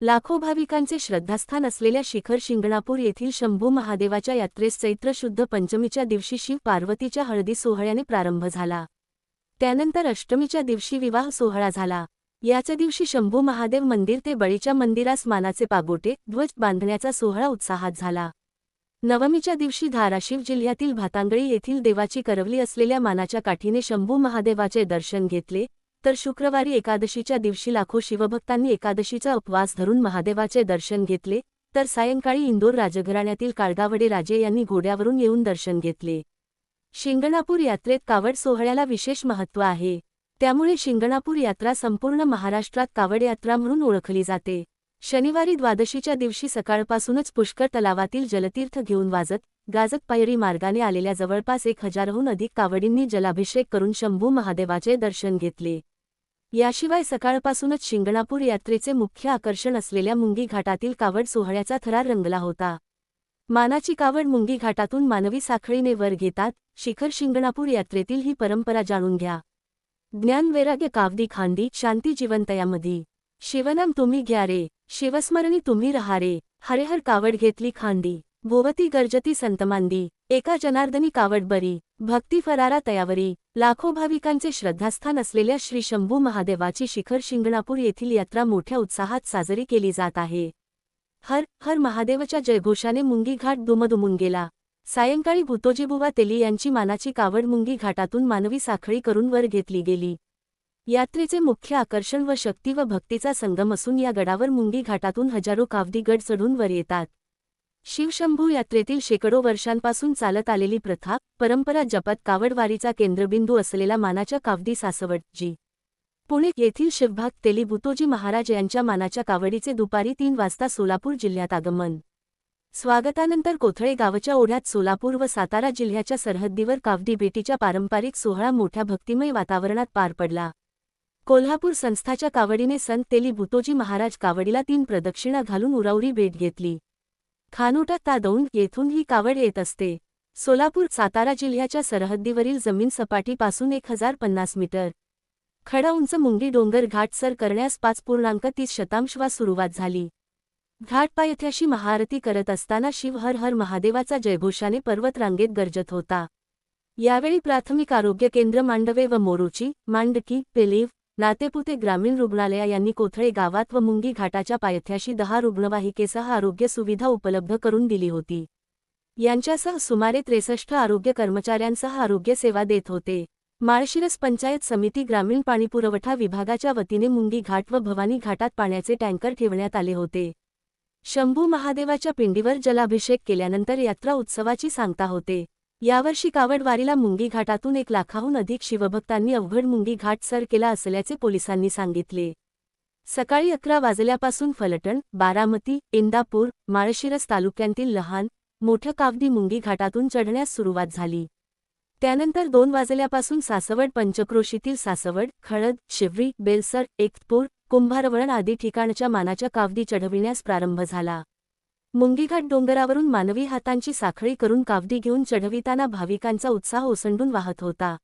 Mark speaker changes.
Speaker 1: लाखो भाविकांचे श्रद्धास्थान असलेल्या शिखर शिंगणापूर येथील शंभू महादेवाच्या यात्रेस चैत्र शुद्ध पंचमीच्या दिवशी शिव पार्वतीच्या हळदी सोहळ्याने प्रारंभ झाला. त्यानंतर अष्टमीच्या दिवशी विवाह सोहळा झाला. याच्या दिवशी शंभू महादेव मंदिर ते बळीच्या मंदिरास मानाचे पागोटे ध्वज बांधण्याचा सोहळा उत्साहात झाला. नवमीच्या दिवशी धाराशिव जिल्ह्यातील भातांगळी येथील देवाची करवली असलेल्या मानाच्या काठीने शंभू महादेवाचे दर्शन घेतले. तर शुक्रवारी एकादशीच्या दिवशी लाखो शिवभक्तांनी एकादशीचा उपवास धरून महादेवाचे दर्शन घेतले तर सायंकाळी इंदोर राजघराण्यातील काळगावडे राजे यांनी घोड्यावरून येऊन दर्शन घेतले. शिंगणापूर यात्रेत कावड सोहळ्याला विशेष महत्त्व आहे. त्यामुळे शिंगणापूर यात्रा संपूर्ण महाराष्ट्रात कावड यात्रा म्हणून ओळखली जाते. शनिवारी द्वादशीच्या दिवशी सकाळपासूनच पुष्कर तलावातील जलतीर्थ घेऊन वाजत गाजत पायरी मार्गाने आलेल्या जवळपास एक हजारहून अधिक कावडींनी जलाभिषेक करून शंभू महादेवाचे दर्शन घेतले. याशिवाय सकाळपासूनच शिंगणापूर यात्रेचे मुख्य आकर्षण असलेल्या मुंगी घाटातील कावड सोहळ्याचा थरार रंगला होता. मानाची कावड मुंगी घाटातून मानवी साखळीने वर घेतात शिखर शिंगणापूर यात्रेतील ही परंपरा जाणून घ्या. ज्ञान वैराग्य कावदी खांदी शांती जिवंतयामधी शिवनाम तुम्ही घ्या रे शिवस्मरणी तुम्ही रहा रे हरेहर कावड घेतली खांदी. भोवती गर्जती संतमांदी एका जनार्दनी कावड बरी भक्ती फरारा तयावरी लाखो भाविकांचे श्रद्धास्थान असलेल्या श्री शंभू महादेवाची शिखर शिंगणापूर येथील यात्रा मोठ्या उत्साहात साजरी केली जात आहे. हर हर महादेवच्या जयघोषाने मुंगी घाट दुमदुमून गेला सायंकाळी भूतोजीबुवा तेली यांची मानाची कावड मुंगी घाटातून मानवी साखळी करून वर घेतली गेली. यात्रेचे मुख्य आकर्षण व शक्ती व भक्तीचा संगम असून या गडावर मुंगी घाटातून हजारो कावदी गड चढून वर येतात. शिवशंभू यात्रेतील शेकडो वर्षांपासून चालत आलेली प्रथा परंपरा जपत कावडवारीचा केंद्रबिंदू असलेला मानाच्या कावदी सासवड जी पुणे येथील शिवभाग तेली भुतोजी महाराज यांच्या मानाच्या कावडीचे दुपारी तीन वाजता सोलापूर जिल्ह्यात आगमन. स्वागतानंतर कोथळे गावच्या ओढ्यात सोलापूर व सातारा जिल्ह्याच्या सरहद्दीवर कावडी भेटीच्या पारंपरिक सोहळा मोठ्या भक्तिमय वातावरणात पार पडला. कोल्हापूर संस्थाच्या कावडीने संत तेली भुतोजी महाराज कावडीला तीन प्रदक्षिणा घालून उरावरी भेट घेतली. खानोटा तादौन येथून ही कावड येत असते. सोलापूर सातारा जिल्ह्याच्या सरहद्दीवरील जमीन सपाटीपासून एक हजार पन्नास मीटर. खडा उंच मुंगी डोंगर घाट सर करण्यास पाच पूर्णांक तीस शतांशवास सुरुवात झाली. घाटपायथ्याशी महाआरती करत असताना शिव हर हर महादेवाचा जयघोषाने पर्वत रांगेत होता. यावेळी प्राथमिक आरोग्य केंद्र मांडवे व मोरूची मांडकी पेलीव नातेपुते ग्रामीण रुग्णालया यांनी कोथळे गावात व मुंगी घाटाच्या पायथ्याशी दहा रुग्णवाहिकेसह आरोग्य सुविधा उपलब्ध करून दिली होती. यांच्यासह सुमारे त्रेसष्ट आरोग्य कर्मचाऱ्यांसह आरोग्य सेवा देत होते. माळशिरस पंचायत समिती ग्रामीण पाणीपुरवठा विभागाच्या वतीने मुंगी घाट व भवानी घाटात पाण्याचे टँकर ठेवण्यात आले होते. शंभू महादेवाच्या पिंडीवर जलाभिषेक केल्यानंतर यात्रा उत्सवाची सांगता होते. यावर्षी कावडवारीला मुंगी घाटातून एक लाखाहून अधिक शिवभक्तांनी अवघड मुंगी घाट सर केला असल्याचे पोलिसांनी सांगितले. सकाळी अकरा वाजल्यापासून फलटण बारामती इंदापूर माळशिरस तालुक्यांतील लहान मोठ्या कावदी मुंगी घाटातून चढण्यास सुरुवात झाली. त्यानंतर दोन वाजल्यापासून सासवड पंचक्रोशीतील सासवड खळद शिवरी बेलसर एकतपूर कुंभारवळण आदी ठिकाणच्या मानाच्या कावदी चढविण्यास प्रारंभ झाला. मुंगीघाट डोंगरावरून मानवी हातांची साखळी करून कावडी घेऊन चढविताना भाविकांचा उत्साह ओसंडून वाहत होता.